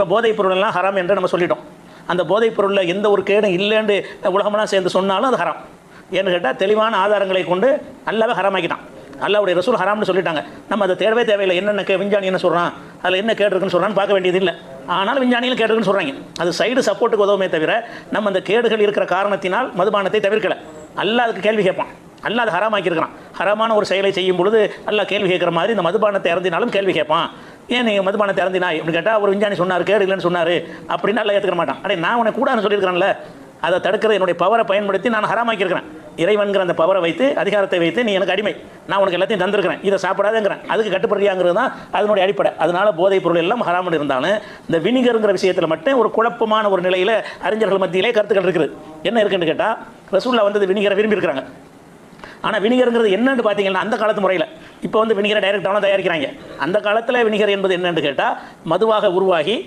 இப்போ போதைப் பொருளெல்லாம் ஹராம் என்று நம்ம சொல்லிட்டோம். அந்த போதைப் பொருளில் எந்த ஒரு கேடும் இல்லைன்னு உலகமெல்லாம் சேர்ந்து சொன்னாலும் அது ஹராம். ஏன்னு கேட்டால் தெளிவான ஆதாரங்களை கொண்டு நல்லாவே ஹராமாக்கிட்டான். அல்லாவுடைய ரசூல் ஹராம்னு சொல்லிட்டாங்க. நம்ம அதை தேடவே தேவையில்லை. என்னென்ன கே விஞ்ஞானி என்ன சொல்கிறான் அதில் என்ன கேடு இருக்குன்னு சொல்கிறான்னு பார்க்க வேண்டியது இல்லை. ஆனால் விஞ்ஞானிகள் கேட்டிருக்குன்னு சொல்கிறாங்க அது சைடு சப்போர்ட்டுக்கு உதவுமே தவிர நம்ம அந்த கேடுகள் இருக்கிற காரணத்தினால் மதுபானத்தை தவிர்க்கலை. அல்லாஹ் அதுக்கு கேள்வி கேட்பான். அல்லாஹ் அதை ஹராமாக்கியிருக்கிறான். ஹராமான ஒரு செயலை செய்யும் பொழுது அல்லா கேள்வி கேட்குற மாதிரி இந்த மதுபானத்தை இறந்தினாலும் கேள்வி கேட்பான். ஏன் நீங்கள் மதுபானம் திறந்தினாய் அப்படின்னு கேட்டால் ஒரு விஞ்ஞானி சொன்னார் கேடு இல்லைன்னு சொன்னார். அப்படின்னு நல்லா ஏற்றுக்க மாட்டான். அடே நான் உனக்கு கூடாதுன்னு சொல்லியிருக்கிறேன்ல. அதை தடுக்கிற என்னுடைய பவரை பயன்படுத்தி நான் ஹராமாக்கியிருக்கிறேன். இறைவன்கிற அந்த பவரை வைத்து அதிகாரத்தை வைத்து நீ எனக்கு அடிமை. நான் உனக்கு எல்லாத்தையும் தந்திருக்கிறேன். இதை சாப்பிடாதேங்கிறேன். அதுக்கு கட்டுப்படுறியாங்கிறது தான் அதனுடைய அடிப்படை. அதனால் போதைப் பொருள் எல்லாம் ஹராமல் இருந்தாலும் இந்த வினிகருங்கிற விஷயத்தில் மட்டும் ஒரு குழப்பமான ஒரு நிலையில் அறிஞர்கள் மத்தியிலே கருத்துக்கள் இருக்குது. என்ன இருக்குன்னு கேட்டால் ரசூலில் வந்து வினிகரை விரும்பியிருக்கிறாங்க. ஆனால் வினிகருங்கிறது என்னன்னு பார்த்தீங்கன்னா அந்த காலத்து முறையில். இப்போ வந்து வினிகரை டைரக்டாக தயாரிக்கிறாங்க. அந்த காலத்தில் வினிகர் என்பது என்னன்னு கேட்டால் மதுவாக உருவாகி